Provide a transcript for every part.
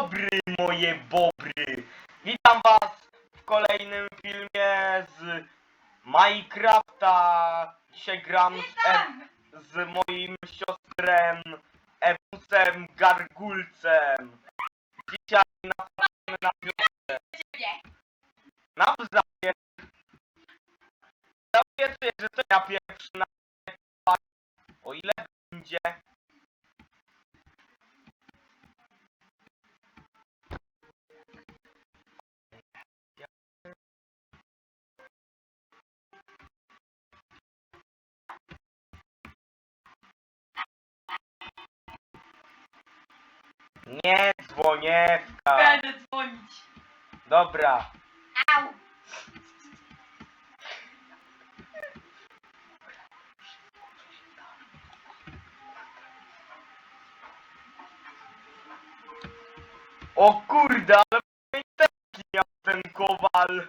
dobry, moje bobry! Witam was w kolejnym filmie z Minecrafta. Dzisiaj gram z, e z moim Nie dzwoniewka. Będę dzwonić. Dobra. Au. O kurde, ale taki miał ten kowal.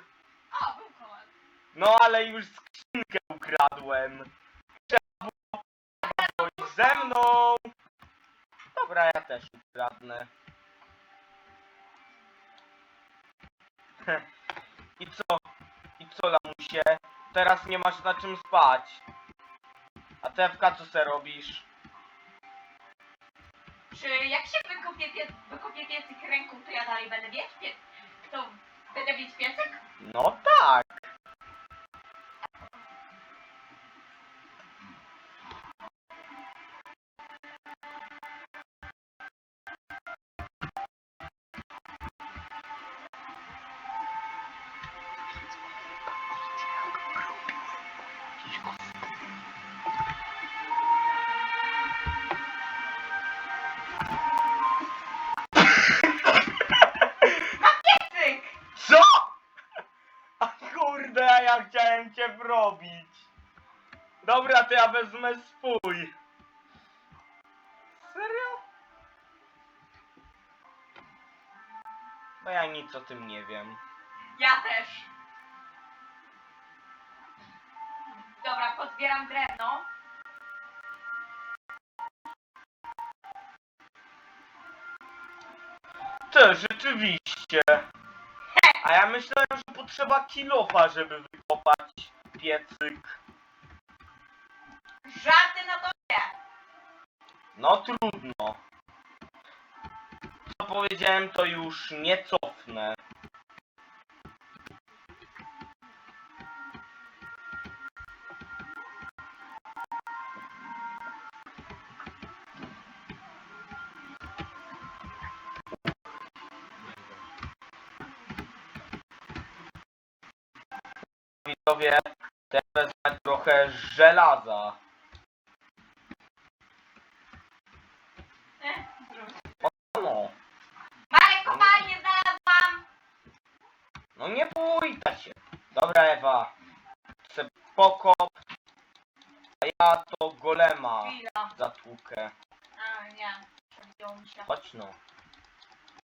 O, był kowal. No ale już skrzynkę ukradłem. Trzeba było iść ze mną. Dobra, ja też ukradnę. I co? I co lamusie? Teraz nie masz na czym spać. A Tewka co se robisz? Czy jak się wykopie, pie, wykopie piecyk ręką, to ja dalej będę mieć pie, to będę mieć piecyk? No tak. Wrobić. Dobra, to ja wezmę swój. Serio? Bo ja nic o tym nie wiem. Ja też. Dobra, pozbieram drewno. Ty, rzeczywiście. A ja myślałem, że potrzeba kilofa, żeby wykopać piecyk. Żarty na nie. No trudno. Co powiedziałem, to już nie cofnę. Widzowie, trochę żelaza. Eh, zrób. No. Marek, kopalnię znalazłam! No nie bójta się. Dobra Ewa. Se pokop. A ja to golema Chwila. zatłukę. A, nie. Przewidziało mi się. Chodź no.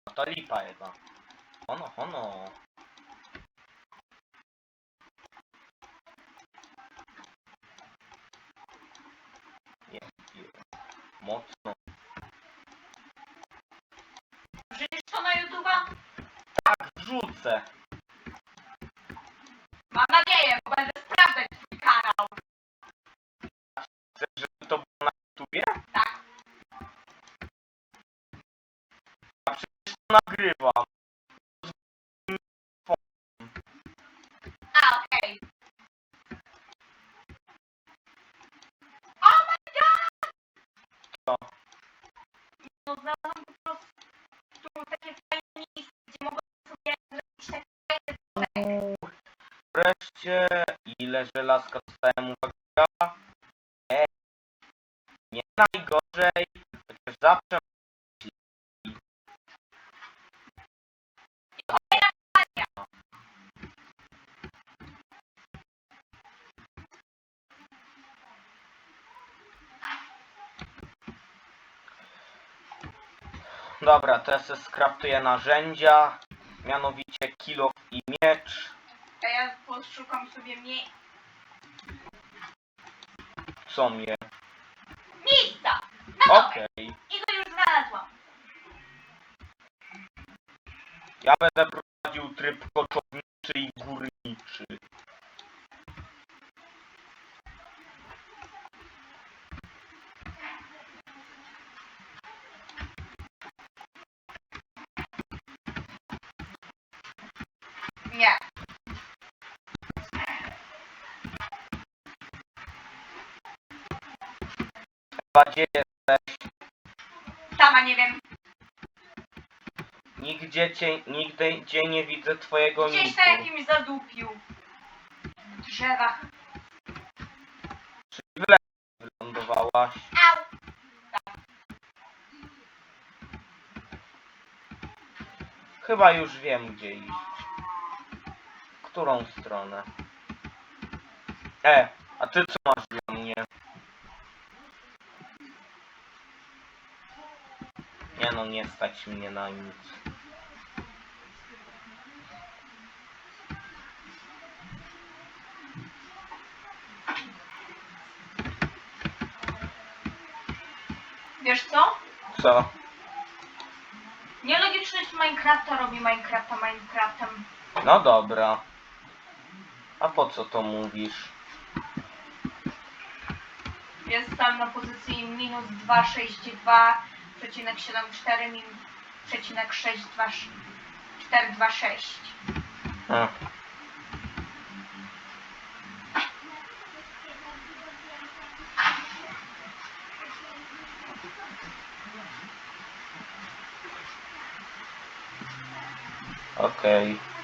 No to lipa Ewa. Ono, ono. Nie, nie. Mocno. Wrzucisz to na YouTube'a? Tak, wrzucę. Mam nadzieję, bo będę sprawdzać twój kanał. Chcesz, żeby to było na YouTubie? Tak. A przecież to nagrywam. A, okej. Oh my god! Co? No znalazłam po prostu takie fajne miejsce, gdzie mogę sobie zrobić takie fajne Wreszcie, ile żelazka dostałem, uwaga. E, nie najgorzej, chociaż zawsze Dobra, teraz ja skraftuję narzędzia, mianowicie kilo i miecz. A ja poszukam sobie mie... Co mnie? miejsca! Na! Okej. I go już znalazłam. Ja będę prowadził tryb koczowniczy i górniczy. Nie. Chyba gdzie jesteś? Sama nie wiem. Nigdzie cię, nigdy gdzie nie widzę twojego Gdzieś niku. na jakimś zadupiu. W drzewach. Wylądowałaś. Au! Chyba już wiem gdzie iść. Którą stronę? E, a ty co masz dla mnie? Nie no, nie stać mnie na nic. Wiesz co? Co? Nielogiczność Minecrafta robi Minecrafta Minecraftem. No dobra. A po co to mówisz? Jestem na pozycji minus 262,74 min przecinek 426. A. Okej. O!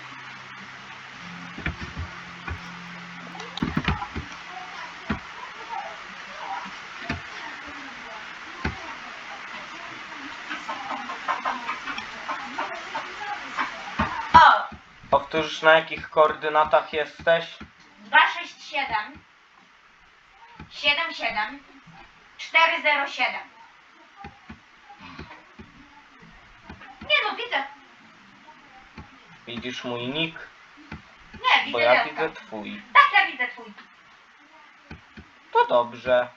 Powtórz na jakich koordynatach jesteś? 267 77 407 Nie no, widzę. Widzisz mój nick? Nie, Bo widzę ja widzę twój. Tak, ja widzę twój. To dobrze.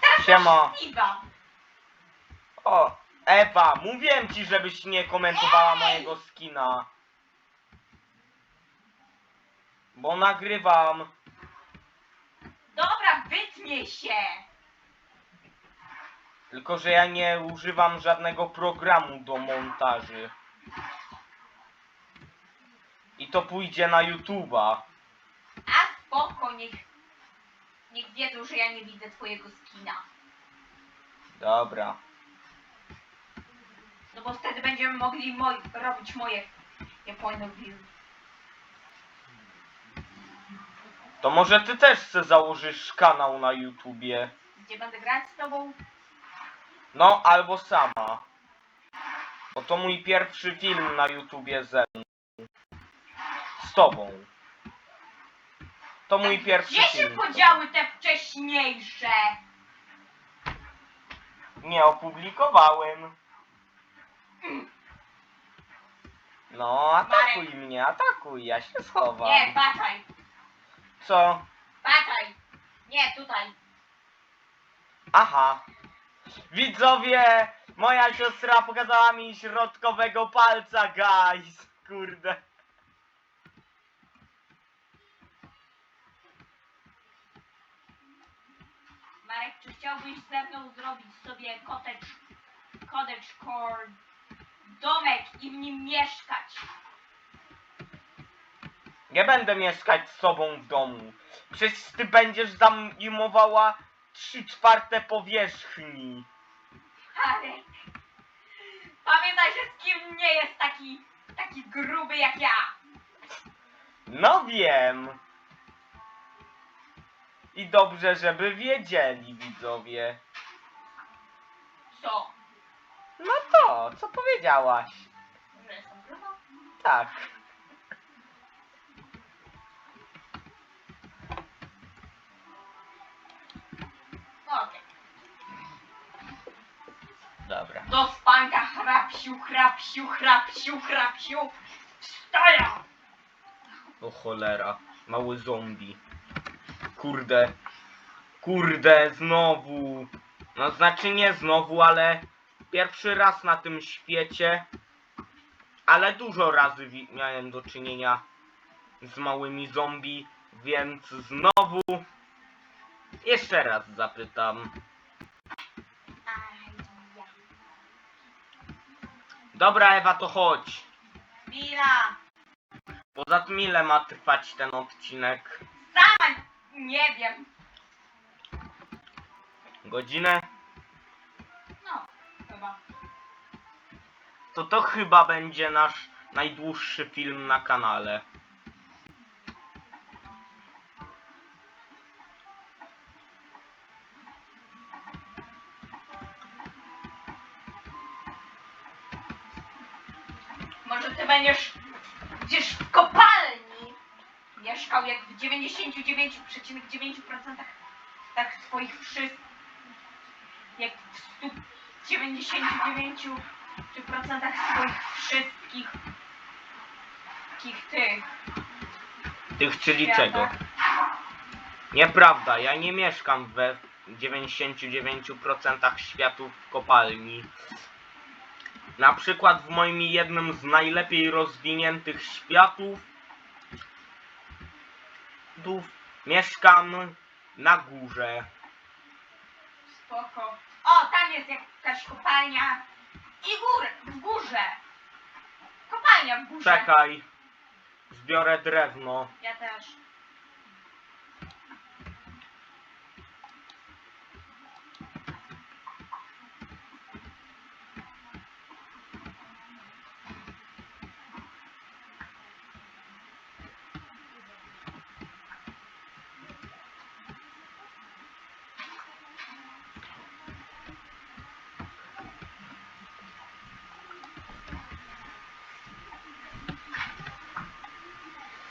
Teraz Siema. masz. O, Ewa, mówiłem ci, żebyś nie komentowała mojego skina. Bo nagrywam. Dobra, wytnie się. Tylko, że ja nie używam żadnego programu do montaży. I to pójdzie na YouTube'a. A spoko, niech, niech wiedzą, że ja nie widzę twojego skina. Dobra. No bo wtedy będziemy mogli moj, robić moje nie point of view. To może ty też se założysz kanał na YouTubie. Gdzie będę grać z tobą? No, albo sama. Bo to mój pierwszy film na YouTubie ze mną. Z tobą. To mój pierwszy Gdzie się film. podziały te wcześniejsze? Nie opublikowałem. No, atakuj mnie, atakuj, ja się schowam. Nie, patrzaj, Co? patrzaj. Nie, tutaj. Aha. Widzowie, moja siostra pokazała mi środkowego palca, guys. Kurde. Marek, czy chciałbyś ze mną zrobić sobie cottage, cottage core domek i w nim mieszkać? Nie będę mieszkać z tobą w domu. Przecież ty będziesz zajmowała trzy czwarte powierzchni. Marek, pamiętaj, że z kim nie jest taki, taki gruby jak ja. No wiem. I dobrze, żeby wiedzieli widzowie. Co? No to, co powiedziałaś? Że jestem gruba? Tak. Okej. Dobra. Do spanka hrapsiu, hrapsiu, hrapsiu, hrapsiu. Wstaję! O cholera. Mały zombie. Kurde. Kurde, znowu. No znaczy nie znowu, ale Pierwszy raz na tym świecie, ale dużo razy miałem do czynienia z małymi zombie, więc znowu jeszcze raz zapytam. Dobra Ewa, to chodź. Chwila! Poza tym ile ma trwać ten odcinek? Sama nie wiem. Godzinę? To to chyba będzie nasz najdłuższy film na kanale. Może ty będziesz gdzieś w kopalni mieszkał jak w 99,9% tak swoich wszystkich jak w 199% swoich wszystkich takich tych Tych czyli światach. czego? Nieprawda, ja nie mieszkam we 99% światów kopalni. Na przykład w moim jednym z najlepiej rozwiniętych światów mieszkam na górze. Spoko. O, tam jest jakaś kopalnia. I gór, w górze. Kopalnia w górze. Czekaj. Zbiorę drewno. Ja też.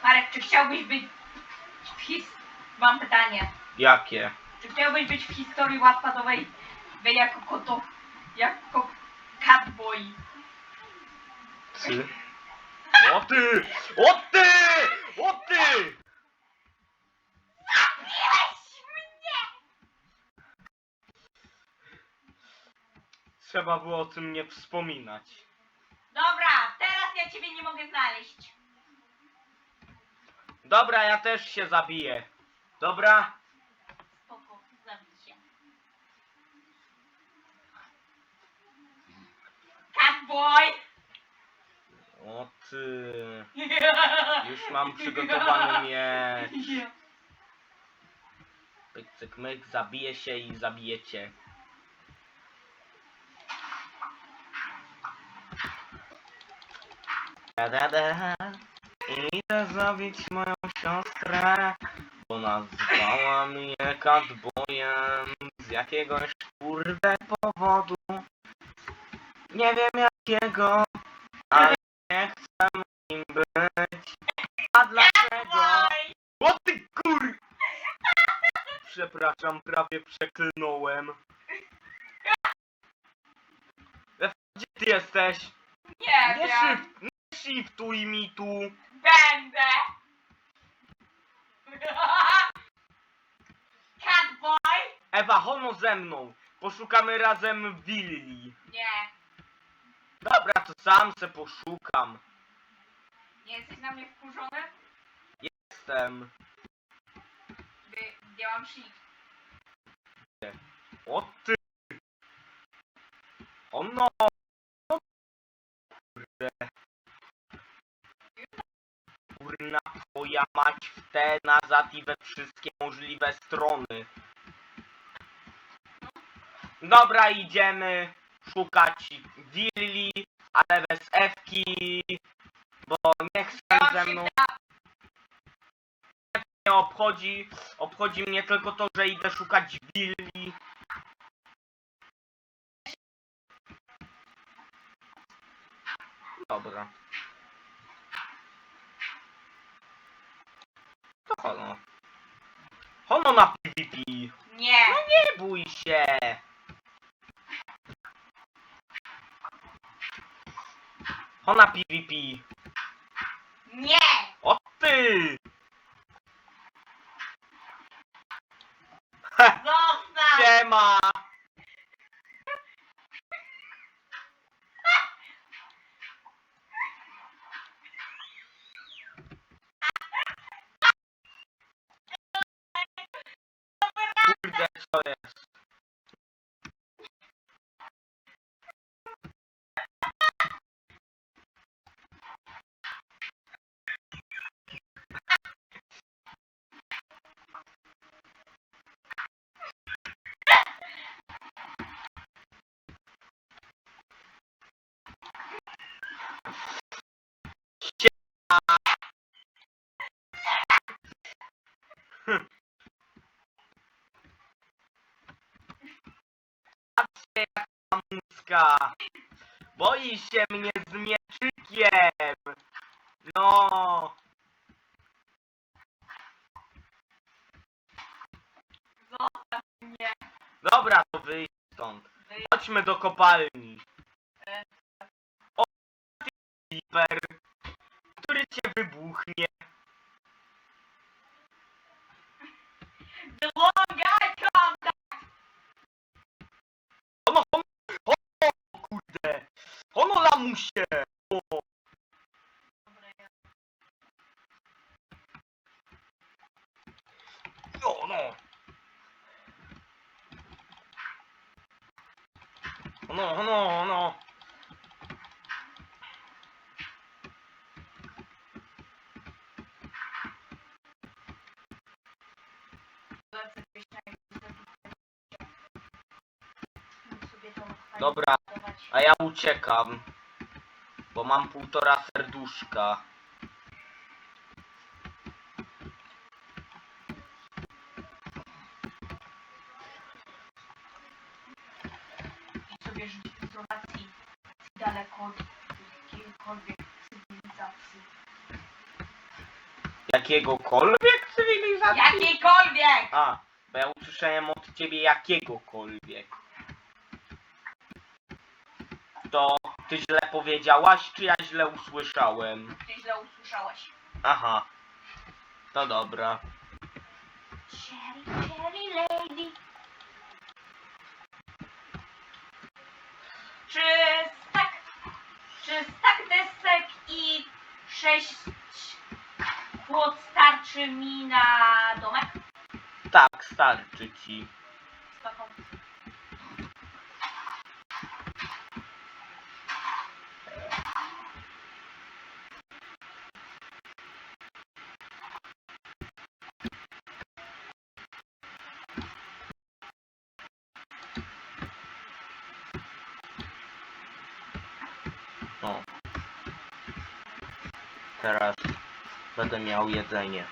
Marek, czy chciałbyś być w his... Mam pytanie. Jakie? Czy chciałbyś być w historii łapadowej jako koto... jako catboy? Ty? O ty! O ty! O ty! Zabiłeś mnie! Trzeba było o tym nie wspominać. Dobra, teraz ja ciebie nie mogę znaleźć. Dobra, ja też się zabiję. Dobra? Spoko, zabij się. Catboy! O ty. Już mam przygotowany miecz. Pyk, cyk, myk, zabiję się i zabijecie. Da, da, da. Idę zabić moją siostrę, bo nazwała mnie catboyem z jakiegoś kurde powodu. Nie wiem jakiego, ale nie chcę nim być. A dlaczego? O ty kur... Przepraszam, prawie przeklnąłem. E, Gdzie ty jesteś? Nie Nie wiem. shift, nie shiftuj mi tu. Będę! Catboy? Ewa, hono ze mną. Poszukamy razem willi. Nie. Dobra, to sam se poszukam. Nie jesteś na mnie wkurzony? Jestem. Gdy działam shift. O ty. O no. No, Kurde. Kurna twoja mać w te nazad i we wszystkie możliwe strony. Dobra, idziemy szukać willi, ale bez Ewki, bo nie Działam ze mną nie obchodzi. Obchodzi mnie tylko to, że idę szukać willi. Dobra. To hono. Hono na PvP. Nie. Nie bój się. Hono PvP. Nie. O ty! Zostaw. Siema! co jest? Patrzcie muska. Boi się mnie z mieczykiem. No. Zostaw mnie. Dobra, to wyjdź stąd. Chodźmy do kopalni. E. O, ty Creeper, który cię wybuchnie. The long eye contact! Ono, ono, o, kurde. Ono lamusie. O, no, no. No, no, no. Dobra. A ja uciekam. Bo mam półtora serduszka. I sobie żyć w izolacji daleko od jakiejkolwiek cywilizacji. Jakiegokolwiek cywilizacji? Jakiejkolwiek! A, bo ja usłyszałem od ciebie jakiegokolwiek. To ty źle powiedziałaś, czy ja źle usłyszałem? Ty źle usłyszałeś. Aha. To dobra. Cherry, cherry lady. Czy stak, czy stak desek i sześć płot starczy mi na domek? Tak, starczy ci. Spoko. No. Teraz będę miał jedzenie.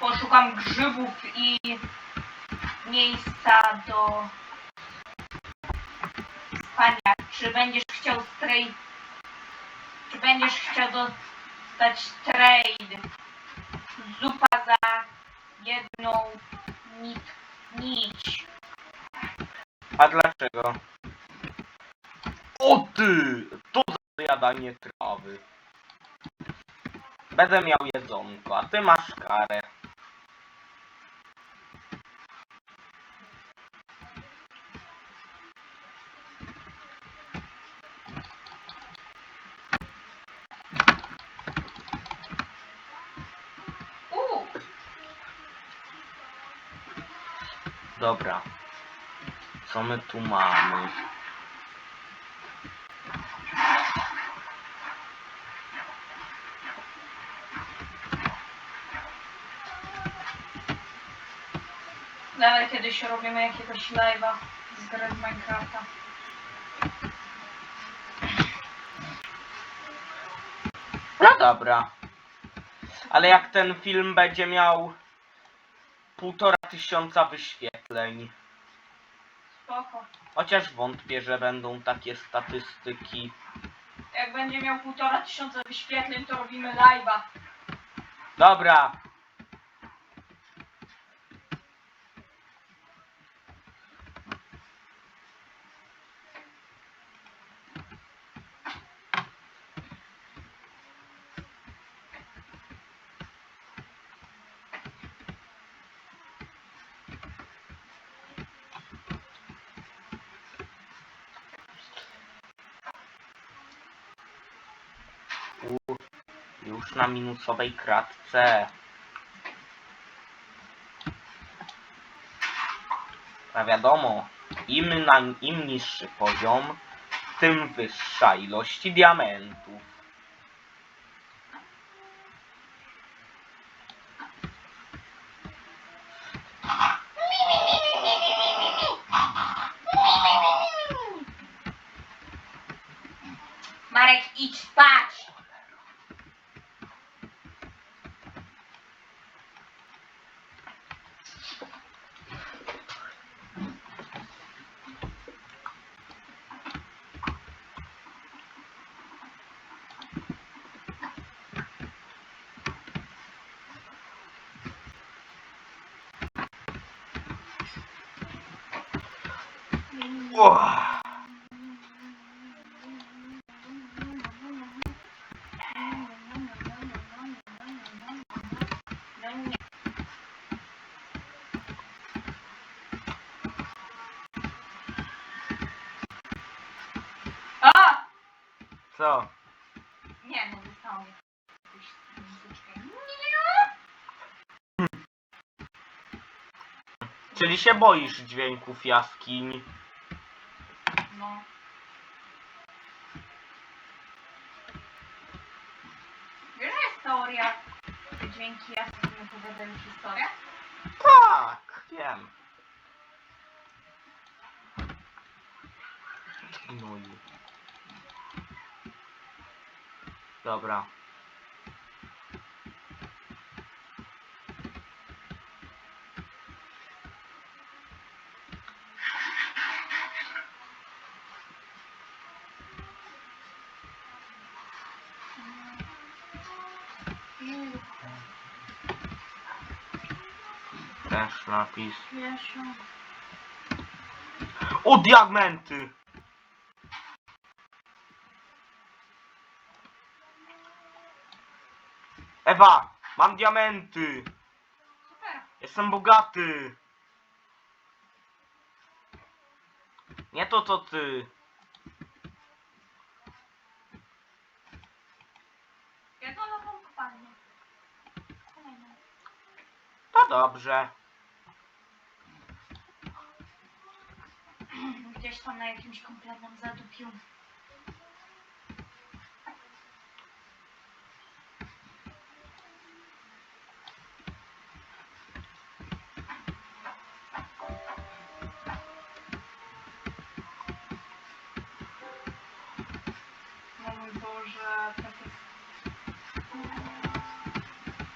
Poszukam grzybów i miejsca do spania. Czy będziesz chciał trade? Czy będziesz chciał dostać trade? Zupa za jedną nit, nić. A dlaczego? O ty! To za zjadanie trawy. Będę miał jedzonko, a ty masz karę. Dobra. Co my tu mamy? Dalej kiedyś robimy jakiegoś live'a z gry z Minecrafta. No dobra. Ale jak ten film będzie miał półtora tysiąca wyświetleń. Spoko. Chociaż wątpię, że będą takie statystyki. Jak będzie miał półtora tysiąca wyświetleń, to robimy live'a. Dobra. Już na minusowej kratce. A wiadomo, im, na, im niższy poziom, tym wyższa ilość diamentów. Marek, idź spać! Uah. O! Co? Nie, no dostałam jakąś muzyczkę. Czyli się boisz dźwięków jaskiń? No. Wiesz, że jest teoria, jasne nie opowiadają historię? Tak, wiem. No i... Dobra. Napis. Wiesz, O, diamenty! Ewa, mam diamenty! super. Jestem bogaty! Nie to co ty. Ja to nową kopalnię. Kolejną. To dobrze. Gdzieś tam na jakimś kompletnym zadupiu.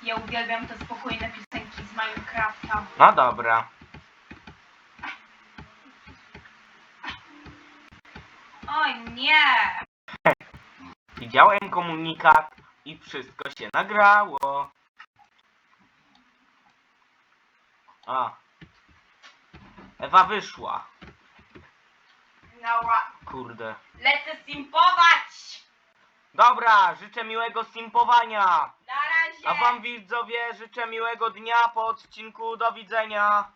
Ja uwielbiam te spokojne piosenki z Minecrafta. No dobra. Nie! Widziałem komunikat i wszystko się nagrało. A. Ewa wyszła. Nała, Kurde. lecę simpować! Dobra, życzę miłego simpowania. Na razie! A wam widzowie życzę miłego dnia po odcinku. Do widzenia.